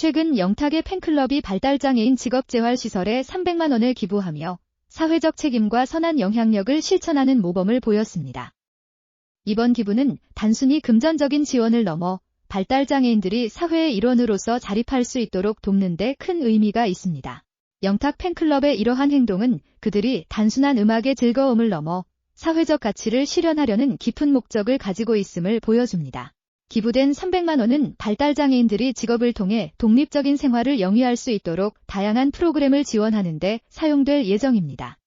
최근 영탁의 팬클럽이 발달장애인 직업재활시설에 300만 원을 기부하며 사회적 책임과 선한 영향력을 실천하는 모범을 보였습니다. 이번 기부는 단순히 금전적인 지원을 넘어 발달장애인들이 사회의 일원으로서 자립할 수 있도록 돕는 데 큰 의미가 있습니다. 영탁 팬클럽의 이러한 행동은 그들이 단순한 음악의 즐거움을 넘어 사회적 가치를 실현하려는 깊은 목적을 가지고 있음을 보여줍니다. 기부된 300만 원은 발달장애인들이 직업을 통해 독립적인 생활을 영위할 수 있도록 다양한 프로그램을 지원하는 데 사용될 예정입니다.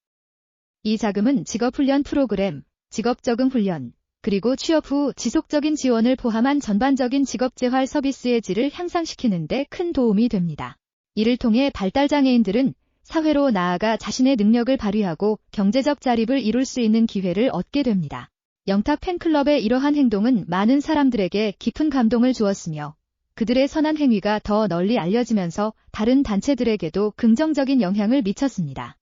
이 자금은 직업훈련 프로그램, 직업적응 훈련, 그리고 취업 후 지속적인 지원을 포함한 전반적인 직업재활 서비스의 질을 향상시키는 데 큰 도움이 됩니다. 이를 통해 발달장애인들은 사회로 나아가 자신의 능력을 발휘하고 경제적 자립을 이룰 수 있는 기회를 얻게 됩니다. 영탁 팬클럽의 이러한 행동은 많은 사람들에게 깊은 감동을 주었으며 그들의 선한 행위가 더 널리 알려지면서 다른 단체들에게도 긍정적인 영향을 미쳤습니다.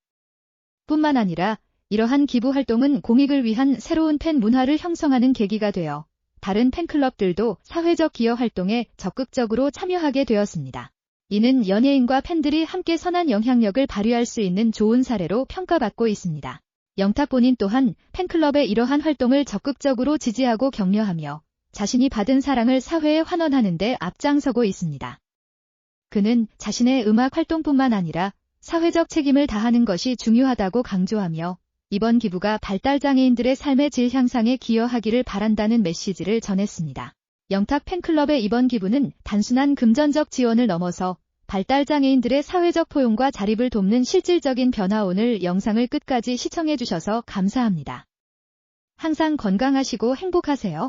뿐만 아니라 이러한 기부 활동은 공익을 위한 새로운 팬 문화를 형성하는 계기가 되어 다른 팬클럽들도 사회적 기여 활동에 적극적으로 참여하게 되었습니다. 이는 연예인과 팬들이 함께 선한 영향력을 발휘할 수 있는 좋은 사례로 평가받고 있습니다. 영탁 본인 또한 팬클럽의 이러한 활동을 적극적으로 지지하고 격려하며 자신이 받은 사랑을 사회에 환원하는 데 앞장서고 있습니다. 그는 자신의 음악 활동뿐만 아니라 사회적 책임을 다하는 것이 중요하다고 강조하며 이번 기부가 발달장애인들의 삶의 질 향상에 기여하기를 바란다는 메시지를 전했습니다. 영탁 팬클럽의 이번 기부는 단순한 금전적 지원을 넘어서 발달장애인들의 사회적 포용과 자립을 돕는 실질적인 변화 오늘 영상을 끝까지 시청해주셔서 감사합니다. 항상 건강하시고 행복하세요.